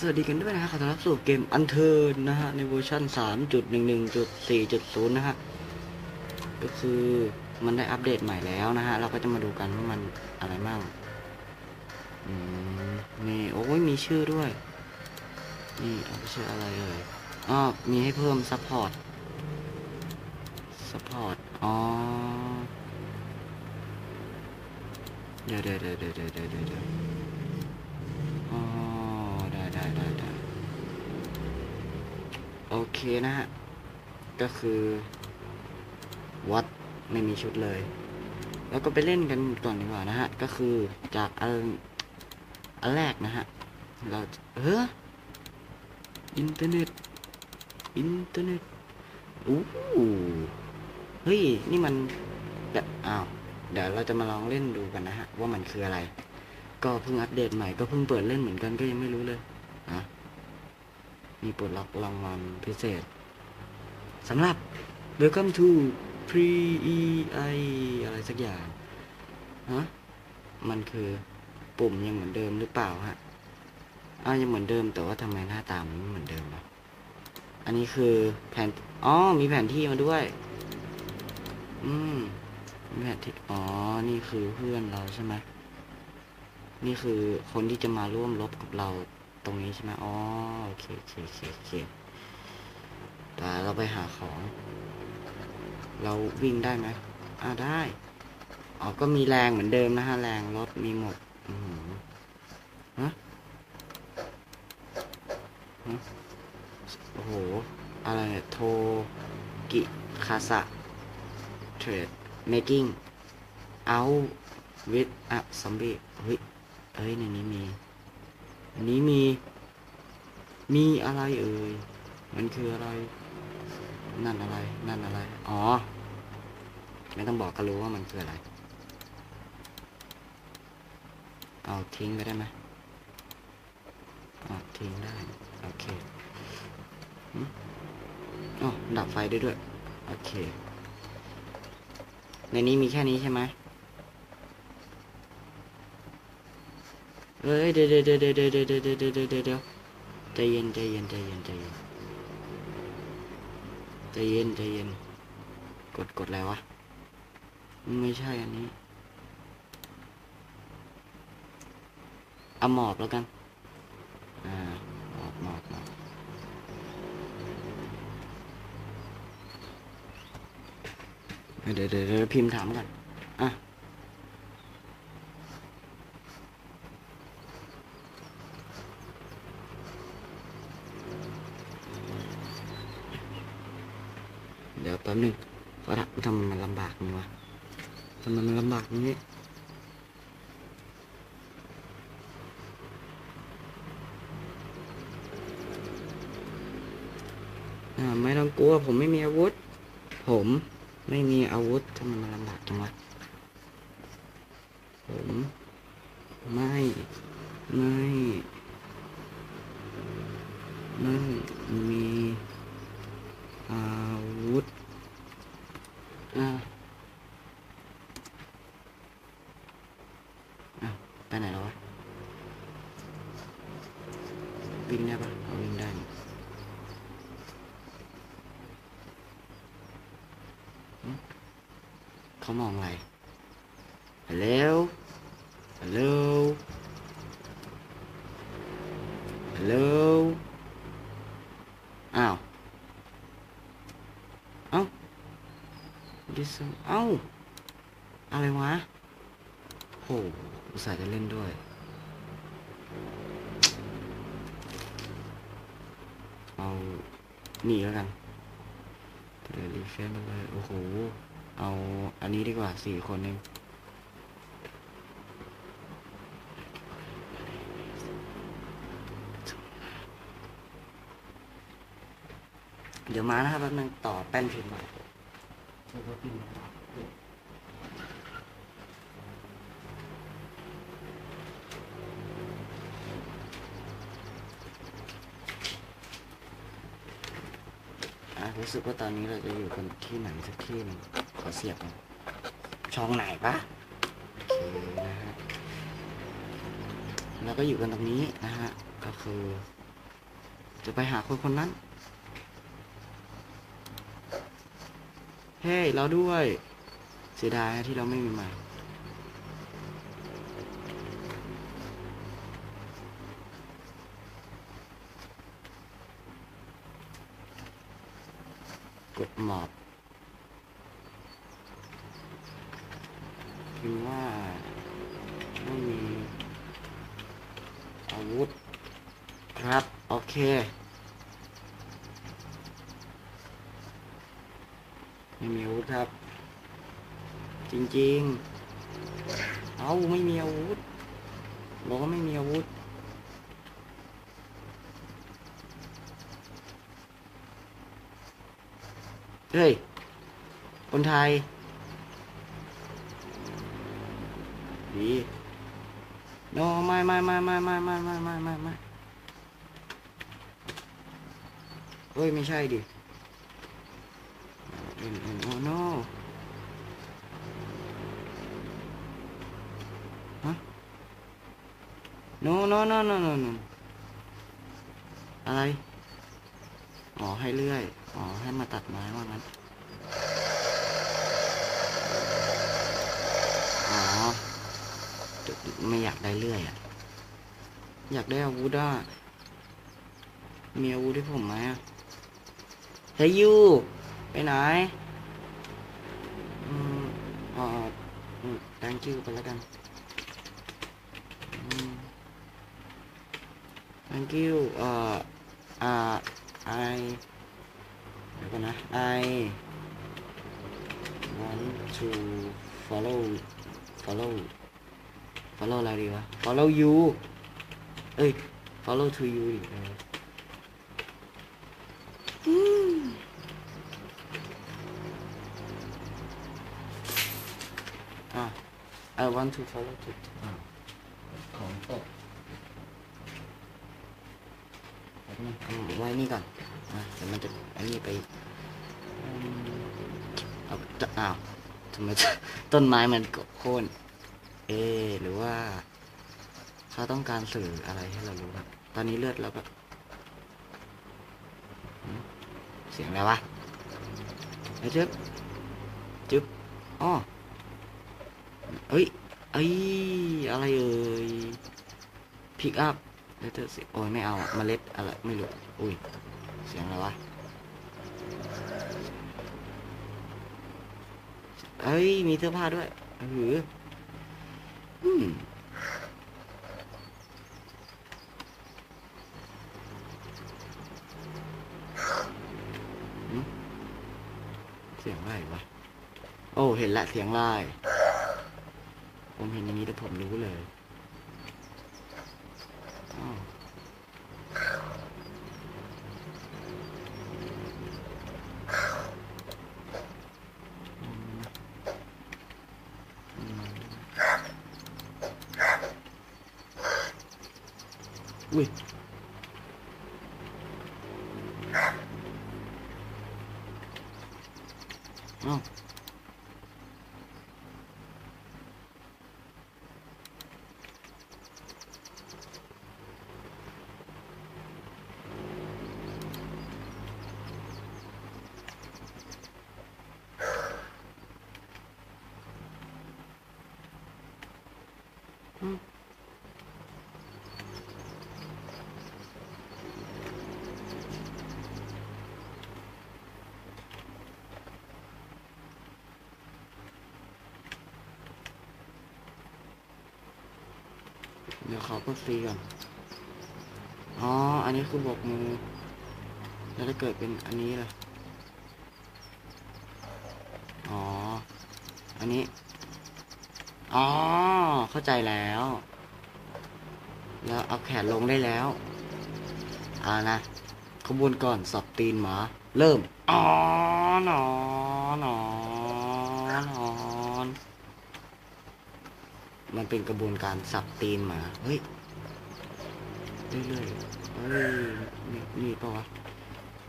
สวัสดีกันด้วยนะฮะขอต้อนรับสู่เกมอันเทิร์นนะฮะ ในเวอร์ชัน3.11.4.0 นะฮะ ก็คือมันได้อัปเดตใหม่แล้วนะฮะ เราก็จะมาดูกันว่ามันอะไรบ้างอืมนี่โอ้ยมีชื่อด้วย นี่เอาชื่ออะไรเอ่ยอ๋อมีให้เพิ่มซัพพอร์ตซัพพอร์ตอ๋อเดี๋ยวเดี๋ยวเดี๋ยวเดี๋ยวเดี๋ยวเดี๋ยวเดี๋ยวอ๋อ ได้ได้ได้โอเคนะฮะ ก็คือ วัดไม่มีชุดเลย แล้วก็ไปเล่นกันก่อนดีกว่านะฮะ ก็คือจากอันอันแรกนะฮะ เราเอออินเทอร์เน็ต อินเทอร์เน็ตอู้เฮ้ย นี่มันแบบอ้าว เดี๋ยวเราจะมาลองเล่นดูกันนะฮะ ว่ามันคืออะไร ก็เพิ่งอัปเดตใหม่ก็เพิ่งเปิดเล่นเหมือนกันก็ยังไม่รู้เลย อะมีปลดล็อกรางวัลพิเศษสำหรับ Welcome to Pre EI อะไรสักอย่างฮะมันคือปุ่มยังเหมือนเดิมหรือเปล่าฮะอ้าวยังเหมือนเดิมแต่ว่าทำไมหน้าตามันไม่เหมือนเดิมวะอันนี้คือแผนอ๋อมีแผนที่มาด้วย อืมมีแผนที่อ๋อ นี่คือเพื่อนเราใช่ไหมนี่คือคนที่จะมาร่วมรบกับเรา ตรงนี้ใช่ไหมอ๋อโอเคโอเคโอเคโอเคแต่เราไปหาของ เราวิ่งได้ไหมอ่าได้อ๋อก็มีแรงเหมือนเดิมนะฮะแรงรถมีหมดอือฮะฮะโอ้โห อะไรเนี่ยโทกิคาสะเทรดเมกิ้งเอาวิดอะซอมบี้เฮ้ยเอ้ยในนี้มี อันนี้มี มีอะไรเอ่ย มันคืออะไร นั่นอะไร นั่นอะไร อ๋อ ไม่ต้องบอกก็รู้ว่ามันคืออะไร เอาทิ้งไปได้ไหมเอาทิ้งได้ โอเคอ๋อดับไฟได้ด้วย โอเค ในนี้มีแค่นี้ใช่ไหม เฮ้ยเดี๋ยวเดี๋ยวเดี๋ยวเดี๋ยวเดี๋ยวเดี๋ยวเดี๋ยวเดี๋ยวใจเย็นใจเย็นใจเย็นใจเย็นใจเย็นใจเย็นกดกดอะไรวะ ไม่ใช่อันนี้เอาหมอบแล้วกัน อ่าหมอบหมอบหมอบเดี๋ยวเดี๋ยวเดี๋ยวพิมพ์ถามก่อนอะ เดี๋ยวแป๊บนึงว่าทำไมมันลำบากนี่วะทำไมมันลำบากอย่างนี้อ่าไม่ต้องกลัวผมไม่มีอาวุธ ผมไม่มีอาวุธทำไมมันลำบากจังวะผมไม่ไม่ไม่มีอาวุธอ่าอะไปไหนแล้ววะวิ่งได้ปะเอาวิ่งได้นี่หึ เขามองอะไรฮัลโหลฮัลโหลฮัลโหลอ้าว เอ้าดิสเอ้า อะไรวะโหอุตส่าห์จะเล่นด้วย เอา นี่แล้วกันเดี๋ยวรีเฟรชมาเลย โอ้โห เอาอันนี้ดีกว่าสี่คนเองเดี๋ยวมานะครับแป๊บนึงต่อแป้นพิมพ์มาอะรู้สึกว่าตอนนี้เราจะอยู่กันที่ไหนสักที่หนึ่ง อเสียบน่อยช่องไหนปะโอเคนะฮะเราก็อยู่กันตรงนี้นะฮะก็คือ จะไปหาคนคนนั้นเฮ้ยเราด้วย เสียดายที่เราไม่มีมากดหมอบ พิมพ์ว่าไม่มีอาวุธครับ โอเค ไม่มีอาวุธครับ จริงๆ เอาไม่มีอาวุธบอกว่าไม่มีอาวุธเฮ้ยคนไทย ดีโนไม่ไม่ไม่ไม่ไม่ไม่ไม่ไม่ไม่ไม่เฮ้ย ไม่ใช่ดิเอ็นเอ็นโอโนฮะ no no no no no no อะไร อ๋อ ให้เลื่อย อ๋อ ให้มาตัดไม้ว่างั้น อ๋อ ไม่อยากได้เลื่อยอะอยากได้อาวุธอะมีอาวุธให้ผมไหมอะเฮ้ยยูไปไหนอืมอ๋ออืม thank you ไปแล้วกันอืม thank you เอ่ออ่า I เดี๋ยวก่อนนะ I want to follow follow follow อะไรดีวะ follow you เอ้ย follow to you ดิเอออืมอะ I want to follow to อะของตกแบบนี้เอาไว้นี่ก่อนอะเดี๋ยวมันจะอันนี้ไปอืมเอาจะอ้าวทำไมต้นไม้มันโค่น เอ หรือว่าเขาต้องการสื่ออะไรให้เรารู้ครับตอนนี้เลือดเราก็หืมเสียงอะไรวะไอ้จึ๊บจึ๊บอ้อเอ้ยเอ้ยอะไรเอ่ยพิกอัพเลเตอร์สิโอ้ยไม่เอาอะเมล็ดอะไรไม่รู้อุ้ยเสียงอะไรวะเอ้ยมีเสื้อผ้าด้วยหืออ เสียงอะไรวะ โอ้ เห็นละเสียงไรผมเห็นอย่างนี้แต่ผมรู้เลยอ้าว with เดี๋ยวขอกดซีก่อนอ๋อ อันนี้คือบกมือ แล้วถ้เกิดเป็นอันนี้ล่ะอ๋อ อันนี้ อ๋อ เข้าใจแล้ว แล้วเอาแขนลงได้แล้วอ่านะขบวนก่อนสับตีนหมา เริ่ม อ๋อหนอหนอหนอน มันเป็นกระบวนการสับตีนหมา เฮ้ย เรื่อยๆเฮ้ยนี่ปะวะ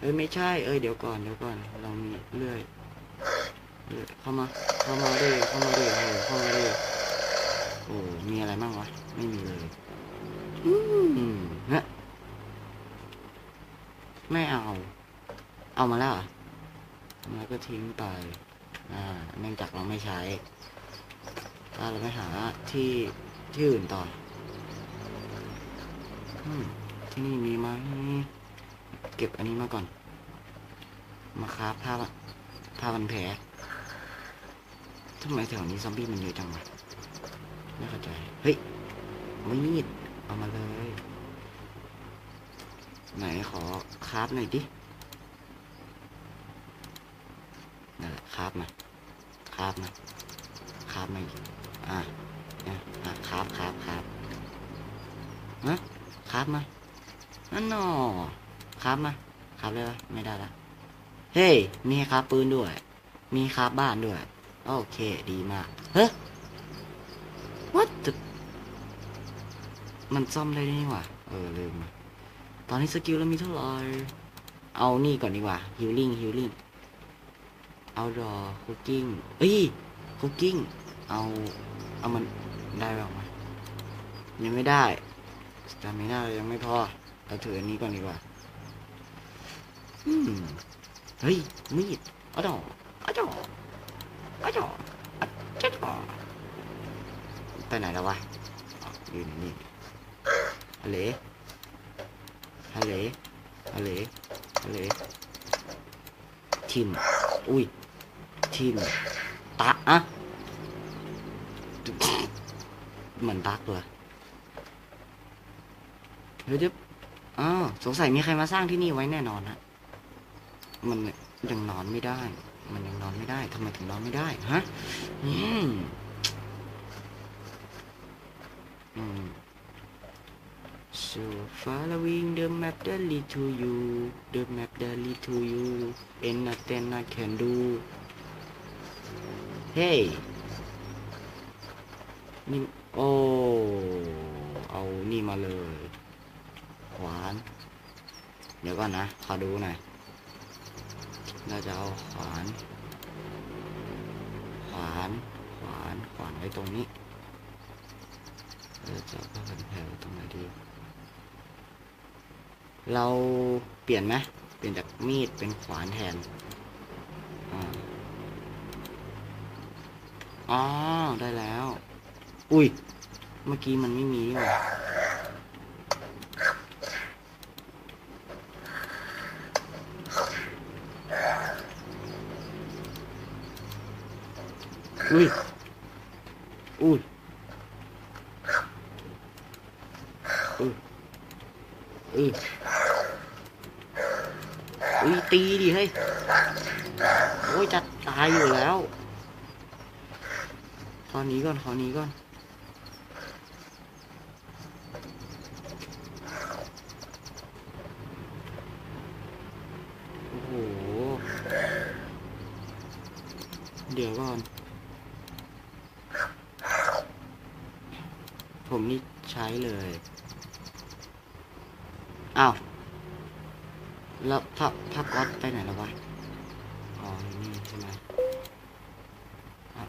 เอ้ยไม่ใช่ เอ้ยเดี๋ยวก่อนเดี๋ยวก่อน เรามีเรื่อยเรื่อยเข้ามา เข้ามาดิเข้ามาดิเออเข้ามาดิโอ้ มีอะไรบ้างวะ ไม่มีเลย อืมฮะไม่เอา เอามาแล้วเหรอแล้วก็ทิ้งไป อ่า เนื่องจากเราไม่ใช้ ก็เราไปหาที่ที่อื่นต่ออที่นี่มีไหมเก็บอันนี้มาก่อน มาคราฟผ้าผ้าพันแผลทำไมแถวนี้ซอมบี้มันเยอะจังวะไม่เข้าใจ เฮ้ยไม่มีดเอามาเลย ไหนขอคราฟหน่อยดินั่นแหละคราฟมาคราฟมาคราฟมาอีก อะเนี่ยอะคราฟคราฟคราฟฮะคราฟมานั่นนอคราฟมาคราฟได้ปะไม่ได้ละเฮ้ยมีคราฟปืนด้วย มีคราฟบ้านด้วย โอเคดีมาก เฮ้ย what the มันซ่อมได้ด้ยนี่หว่า เออลืมตอนนี้สกิลเรามีเท่าไหร่ เอานี่ก่อนดีกว่าฮิลลิ่งฮิลลิ่งเอาดอคุกกิ้งเอ้ยคุกกิ้ง เอา เอามันได้หรอไหมยังไม่ได้สตามิน่ายังไม่พอเราถืออันนี้ก่อนดีกว่า อืม เฮ้ย มีดอาดอกอาดอกอาดอกเอาดอกไปไหนแล้ววะอยู่นี่ฮัลโหลฮัลโหลฮัลโหลฮัลโหลทิม อุ้ยทิมตะอะ เหมือนตักเลยเฮ้ยเดี๋ยวอ้าวสงสัยมีใครมาสร้างที่นี่ไว้แน่นอนฮะ มันยังนอนไม่ได้ มันยังนอนไม่ได้ทำไมถึงนอนไม่ได้ฮะ อืม อืม so following the map that lead to you the map that lead to you ain't nothing I can do hey นี่ โอ้ เอานี่มาเลยขวาน เดี๋ยวก่อนนะ ขอดูหน่อยเราจะเอาขวาน ขวาน ขวาน ขวานไว้ตรงนี้เราจะเอาผ้าพันแผลไว้ตรงไหนดี เราเปลี่ยนไหมเปลี่ยนจากมีดเป็นขวานแทน อ๋อ ได้แล้ว อุ้ย เมื่อกี้มันไม่มีนี่หว่าอุ้ย อุ้ยอุ้ยอุ้ยอุ้ยตีดิเฮ้ย โอ้ยจะตายอยู่แล้ว ตอนนี้ก่อนขอนี้ก่อน โอ้โห เดี๋ยวก่อน ผมนี่ ใช้เลยอ้าวแล้วพับพับก๊อตไปไหนแล้ววะอ๋อนี่ใช่ไหม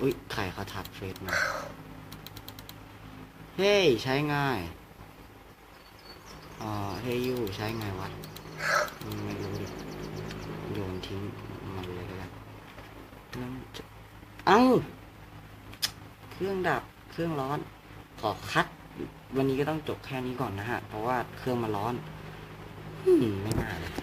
อุ้ยใครเขาทักเฟซมา เฮ้ย ใช้ง่าย อ๋อ เฮ้ยยูใช้ไงวะ ไม่รู้ดิ โยนทิ้งมันเลยกันแล้วเอ้า เครื่องดับ เครื่องร้อน ขอคัด วันนี้ก็ต้องจบแค่นี้ก่อนนะฮะ เพราะว่าเครื่องมันร้อน อืม ไม่น่าเลย